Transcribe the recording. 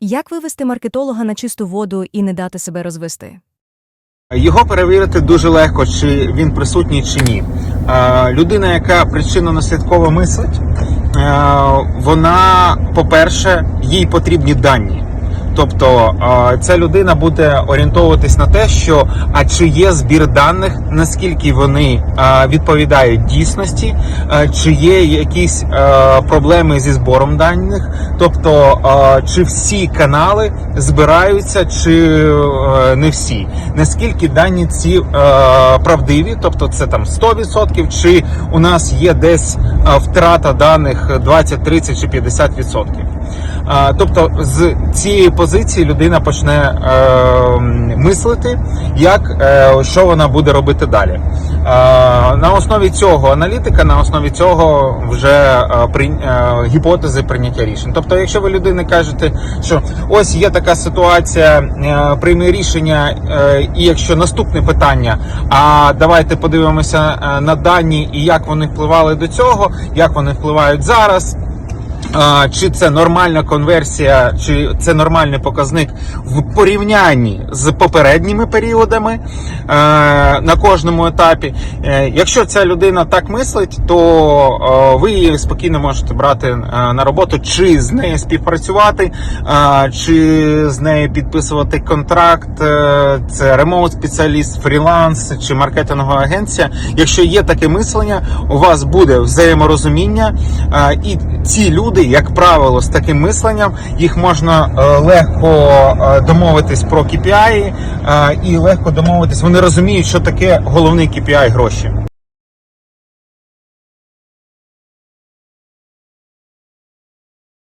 Як вивести маркетолога на чисту воду і не дати себе розвести? Його перевірити дуже легко, чи він присутній чи ні. Людина, яка причинно-наслідково мислить, вона, по-перше, їй потрібні дані. Тобто ця людина буде орієнтовуватись на те, що а чи є збір даних, наскільки вони відповідають дійсності, чи є якісь проблеми зі збором даних, тобто чи всі канали збираються, чи не всі, наскільки дані ці правдиві, тобто це там 100%, чи у нас є десь втрата даних 20, 30 чи 50%. Тобто з цієї позиції людина почне е, мислити, як е, що вона буде робити далі. На основі цього аналітика, на основі цього вже е, гіпотези прийняття рішень. Тобто, якщо ви людині кажете, що ось є така ситуація, прийми рішення, і якщо наступне питання, а давайте подивимося на дані і як вони впливали до цього, як вони впливають зараз. Чи це нормальна конверсія, чи це нормальний показник в порівнянні з попередніми періодами е, на кожному етапі? Е, Якщо ця людина так мислить, то е, ви її спокійно можете брати на роботу, чи з нею співпрацювати, чи з нею підписувати контракт. Це ремоут спеціаліст, фріланс чи маркетингова агенція. Якщо є таке мислення, у вас буде взаєморозуміння, і ці люди, як правило, з таким мисленням, їх можна е, легко е, домовитись про KPI е, і легко домовитись. Вони розуміють, що таке головний KPI гроші.